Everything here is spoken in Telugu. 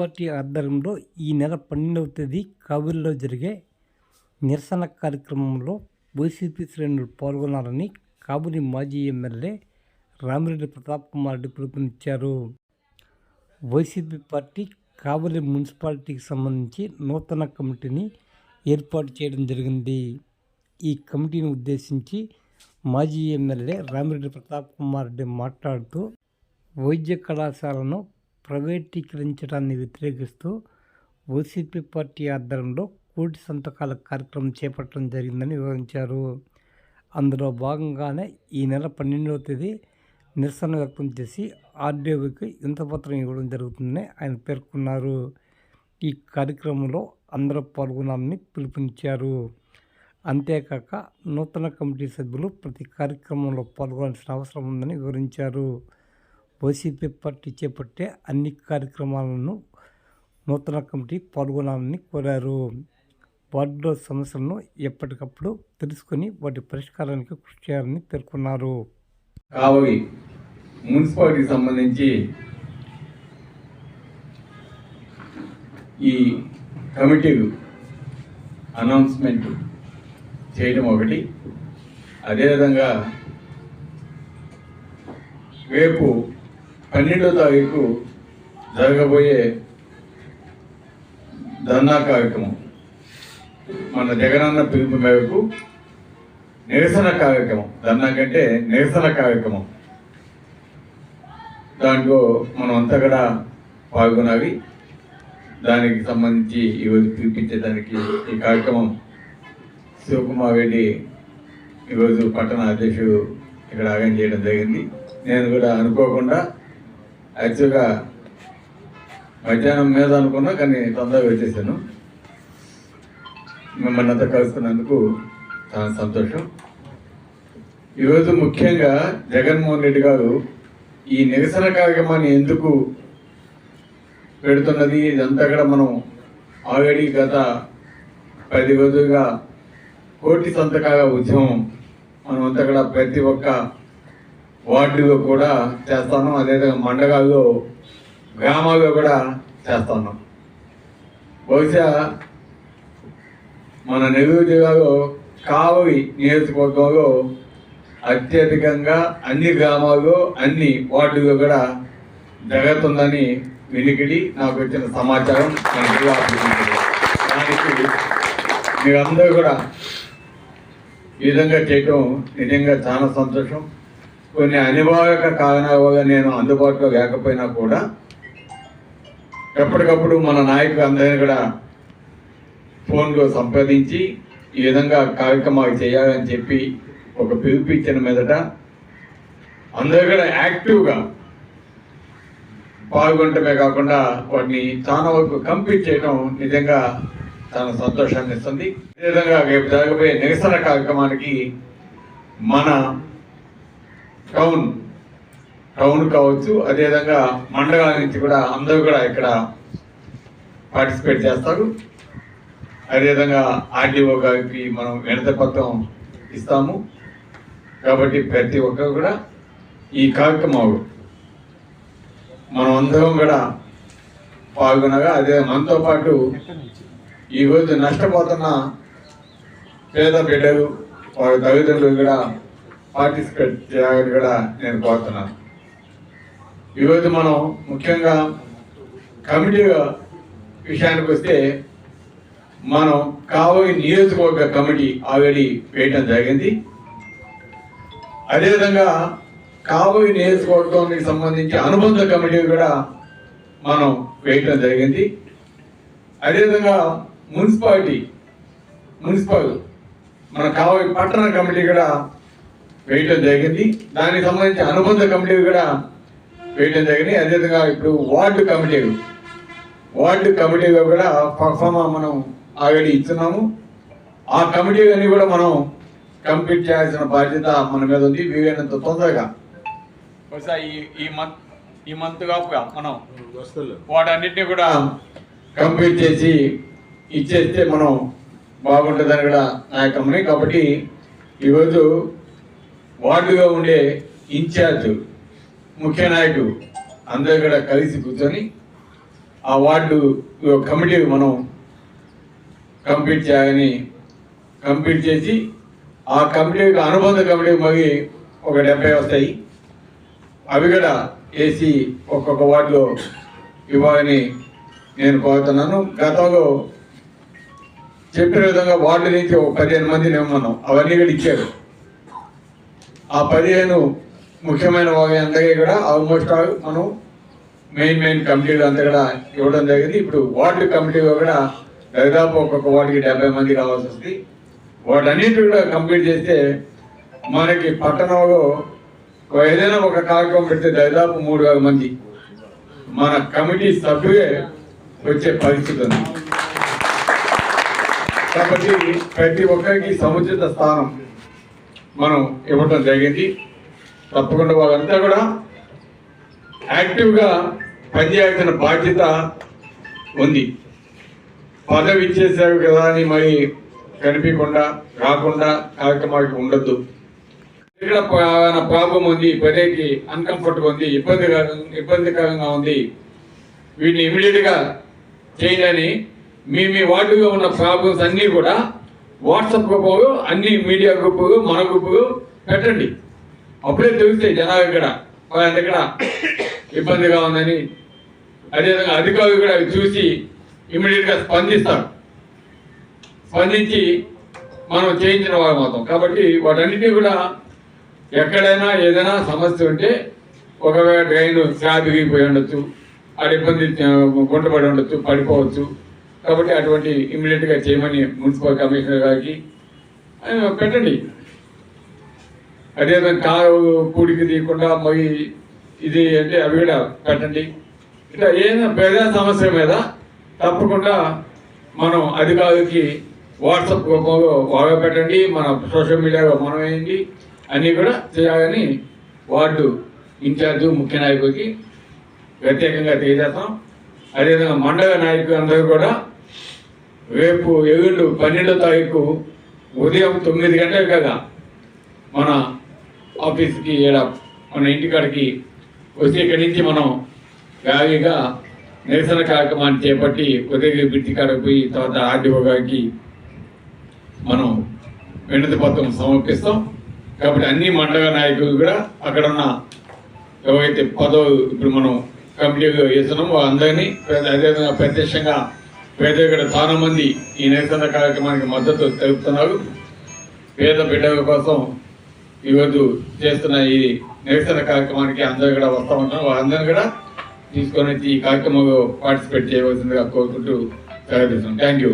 పార్టీ ఆధ్వర్యంలో ఈ నెల పన్నెండవ తేదీ కావలిలో జరిగే నిరసన కార్యక్రమంలో వైసీపీ శ్రేణులు పాల్గొనాలని కావలి మాజీ ఎమ్మెల్యే రామిరెడ్డి ప్రతాప్ కుమార్ రెడ్డి పిలుపునిచ్చారు. వైసీపీ పార్టీ కావలి మున్సిపాలిటీకి సంబంధించి నూతన కమిటీని ఏర్పాటు చేయడం జరిగింది. ఈ కమిటీని ఉద్దేశించి మాజీ ఎమ్మెల్యే రామిరెడ్డి ప్రతాప్ కుమార్ రెడ్డి మాట్లాడుతూ వైద్య కళాశాలను ప్రైవేటీకరించడాన్ని వ్యతిరేకిస్తూ వైసీపీ పార్టీ ఆధ్వర్యంలో కోటి సంతకాల కార్యక్రమం చేపట్టడం జరిగిందని వివరించారు. అందులో భాగంగానే ఈ నెల పన్నెండవ తేదీ నిరసన వ్యక్తం చేసి ఆర్డీఓకి ఇంతపత్రం ఇవ్వడం జరుగుతుందని ఆయన పేర్కొన్నారు. ఈ కార్యక్రమంలో అందరూ పాల్గొనాలని పిలుపునిచ్చారు. అంతేకాక నూతన కమిటీ సభ్యులు ప్రతి కార్యక్రమంలో పాల్గొనాల్సిన అవసరం ఉందని వివరించారు. వైసీపీ పార్టీ చేపట్టే అన్ని కార్యక్రమాలను నూతన కమిటీ పాల్గొనాలని కోరారు. వార్డులో సమస్యలను ఎప్పటికప్పుడు తెలుసుకొని వాటి పరిష్కారానికి కృషి చేయాలని పేర్కొన్నారు. కాబట్టి మున్సిపాలిటీకి సంబంధించి ఈ కమిటీ అనౌన్స్మెంట్ చేయడం ఒకటి. అదేవిధంగా రేపు పన్నెండో తారీఖు జరగబోయే ధర్నా కార్యక్రమం. మన జగనన్న పిలుపు మేరకు నిరసన కార్యక్రమం. ధర్నా కంటే నిరసన కార్యక్రమం. దాంట్లో మనం అంతా కూడా పాల్గొనాలి. దానికి సంబంధించి ఈరోజు పిలిపించేదానికి ఈ కార్యక్రమం శివకుమార్ రెడ్డి ఈరోజు పట్టణ అధ్యక్షుడు ఇక్కడ ఆగం చేయడం జరిగింది. నేను కూడా అనుకోకుండా యాక్చువల్గా మధ్యాహ్నం మీద అనుకున్నా కానీ తొందరగా వచ్చేసాను. మిమ్మల్ని అంతా కలుసుకున్నందుకు చాలా సంతోషం. ఈరోజు ముఖ్యంగా జగన్మోహన్ రెడ్డి గారు ఈ నిరసన కార్యక్రమాన్ని ఎందుకు పెడుతున్నది ఇదంతా కూడా మనం ఆల్రెడీ గత పది రోజులుగా కోటి సంతకాల ఉద్యమం మనం అంతా కూడా ప్రతి ఒక్క వార్డులో కూడా చేస్తాను అదేవిధంగా మండగాల్లో గ్రామాల్లో కూడా చేస్తాను. బహుశా మన నెల్లూరు జిల్లాలో కావలి నియోజకవర్గంలో అత్యధికంగా అన్ని గ్రామాల్లో అన్ని వార్డులో కూడా జరుగుతుందని వెనుకడి నాకు వచ్చిన సమాచారం. నేను దానికి మీరందరూ కూడా ఈ విధంగా చేయటం నిజంగా చాలా సంతోషం. కొన్ని అనివార్యక కారణాల వల్ల నేను అందుబాటులో లేకపోయినా కూడా ఎప్పటికప్పుడు మన నాయకులు అందరినీ కూడా ఫోన్లో సంప్రదించి ఈ విధంగా కార్యక్రమాలు చేయాలని చెప్పి ఒక పిలుపు ఇచ్చిన మీదట అందరూ కూడా యాక్టివ్గా పాల్గొనటమే కాకుండా వాటిని చాలా వరకు కంప్లీట్ చేయడం నిజంగా చాలా సంతోషాన్ని ఇస్తుంది. అదేవిధంగా రేపు జరగబోయే నిరసన కార్యక్రమానికి మన టౌన్ టౌన్ కావచ్చు అదేవిధంగా మండలాల నుంచి కూడా అందరూ కూడా ఇక్కడ పార్టిసిపేట్ చేస్తారు. అదేవిధంగా ఆర్డీఓ గారికి మనం వినత పత్రం ఇస్తాము. కాబట్టి ప్రతి ఒక్కరు కూడా ఈ కార్యక్రమాలు మనం అందరం కూడా పాల్గొనగా అదే మనతో పాటు ఈరోజు నష్టపోతున్న పేద బిడ్డలు వారి తల్లిదండ్రులు కూడా పార్టిసిపేట్ చేయాలని కూడా నేను కోరుతున్నాను. ఈరోజు మనం ముఖ్యంగా కమిటీ విషయానికి వస్తే మనం కాబోయే నియోజకవర్గ కమిటీ ఆల్రెడీ వేయటం జరిగింది. అదేవిధంగా కాబోయే నియోజకవర్గానికి సంబంధించి అనుబంధ కమిటీ కూడా మనం వేయటం జరిగింది. అదేవిధంగా మున్సిపాలిటీ మున్సిపల్ మన కాబోయే పట్టణ కమిటీ కూడా వేయటం జరిగింది. దానికి సంబంధించి అనుబంధ కమిటీ కూడా వేయటం జరిగింది. అదేవిధంగా ఇప్పుడు వార్డు కమిటీలు వార్డు కమిటీలో కూడా పర్ఫార్మా మనం ఆల్రెడీ ఇస్తున్నాము ఆ కమిటీలన్నీ కూడా మనం కంప్లీట్ చేయాల్సిన బాధ్యత మన మీద ఉంది. వీలైనంత తొందరగా. బహుశా ఈ ఈ మంత్ ఈ మంత్ కాపుగా మనం వాటన్నిటిని కూడా కంప్లీట్ చేసి ఇచ్చేస్తే మనం బాగుంటుందని కూడా నా యొక్క కాబట్టి ఈరోజు వార్డుగా ఉండే ఇన్ఛార్జ్ ముఖ్య నాయకుడు అందరూ కూడా కలిసి కూర్చొని ఆ వార్డు కమిటీ మనం కంప్లీట్ చేయాలని కంప్లీట్ చేసి ఆ కమిటీకి అనుబంధ కమిటీ మరి ఒక డెబ్బై వస్తాయి. అవి కూడా వేసి ఒక్కొక్క వార్డులో ఇవ్వాలని నేను కోరుతున్నాను. గతంలో చెప్పిన విధంగా వార్డు నుంచి ఒక పదిహేను మంది నిమ్మన్నాం అవన్నీ కూడా ఇచ్చారు. ఆ పదిహేను ముఖ్యమైన అందరికీ కూడా ఆల్మోస్ట్ ఆల్ మనం మెయిన్ మెయిన్ కమిటీలు అంతా కూడా ఇవ్వడం జరిగింది. ఇప్పుడు వార్డు కమిటీలో కూడా దాదాపు ఒక్కొక్క వార్డుకి డెబ్బై మంది కావాల్సి వస్తుంది. వాటన్నిటి కూడా కంప్లీట్ చేస్తే మనకి పట్టణంలో ఏదైనా ఒక కార్యక్రమం పెడితే దాదాపు మూడు వేల మంది. మన కమిటీ సభ్యులే వచ్చే పరిస్థితి ఉంది. కాబట్టి ప్రతి ఒక్కరికి సముచిత స్థానం. మనం ఇవ్వడం జరిగింది. తప్పకుండా వాళ్ళంతా కూడా యాక్టివ్గా పనిచేయాల్సిన బాధ్యత ఉంది. పదవి ఇచ్చేసారు కదా అని మరి కనిపించకుండా రాకుండా కార్యక్రమాలకి ఉండొద్దు. ఇక్కడ ప్రాబ్లం ఉంది పదేకి అన్కంఫర్ట్గా ఉంది ఇబ్బందిగా ఇబ్బందికరంగా ఉంది. వీటిని ఇమీడియట్గా చేయాలని మీ మీ వార్డులో ఉన్న ప్రాబ్లమ్స్ అన్నీ కూడా వాట్సాప్ గ్రూపు అన్ని మీడియా గ్రూపులు మన గ్రూపు పెట్టండి. అప్పుడే తెలుస్తాయి జనాలు ఇక్కడ. వాళ్ళ దగ్గర ఇబ్బందిగా ఉందని. అదేవిధంగా అధికారులు కూడా అవి చూసి ఇమీడియట్గా స్పందిస్తారు. స్పందించి మనం చేయించిన వారు మాత్రం కాబట్టి వాటన్నిటినీ కూడా ఎక్కడైనా ఏదైనా సమస్య ఉంటే ఒకవేళ డ్రైన్ క్యాబ్ దిగిపోయి ఉండొచ్చు అది ఇబ్బంది గుంటపడి ఉండొచ్చు పడిపోవచ్చు. కాబట్టి అటువంటి ఇమ్మీడియట్గా చేయమని మున్సిపల్ కమిషనర్ గారికి పెట్టండి. అదేవిధంగా కారు కూడికి తీయకుండా మరి ఇది అంటే అవి కూడా పెట్టండి. ఇట్లా ఏదైనా ప్రజా సమస్య మీద తప్పకుండా మనం అధికారులకి వాట్సాప్ రూపంలో బాగా పెట్టండి మన సోషల్ మీడియాలో మనం వేయండి అన్నీ కూడా చేయాలని వార్డు ఇన్ఛార్జు ముఖ్య నాయకుడికి ప్రత్యేకంగా తెలియజేస్తాం. అదేవిధంగా మండల నాయకులు అందరూ కూడా రేపు ఎల్లుండు పన్నెండో తారీఖు ఉదయం తొమ్మిది గంటలు కదా మన ఆఫీస్కి ఈడ మన ఇంటికాడికి వచ్చి ఇక్కడి నుంచి మనం గాలిగా నిరసన కార్యక్రమాన్ని చేపట్టి ఉదయగిరి బ్రిడ్జి కాడకు పోయి తర్వాత ఆర్డీఓ గారికి మనం వినతి పత్రం సమర్పిస్తాం. కాబట్టి అన్ని మండల నాయకులు కూడా అక్కడ ఉన్న ఎవరైతే పదవి ఇప్పుడు మనం కంప్లీట్గా వేస్తున్నామో అందరినీ అదేవిధంగా ప్రత్యక్షంగా పేద కూడా చాలా మంది ఈ నిరసన కార్యక్రమానికి మద్దతు తెలుపుతున్నారు. పేద బిడ్డల కోసం ఈరోజు చేస్తున్న ఈ నిరసన కార్యక్రమానికి అందరూ కూడా వస్తూ ఉంటారు వాళ్ళందరూ కూడా తీసుకొని వచ్చి ఈ కార్యక్రమంలో పార్టిసిపేట్ చేయవలసిందిగా కోరుకుంటూ సెలవు థ్యాంక్ యూ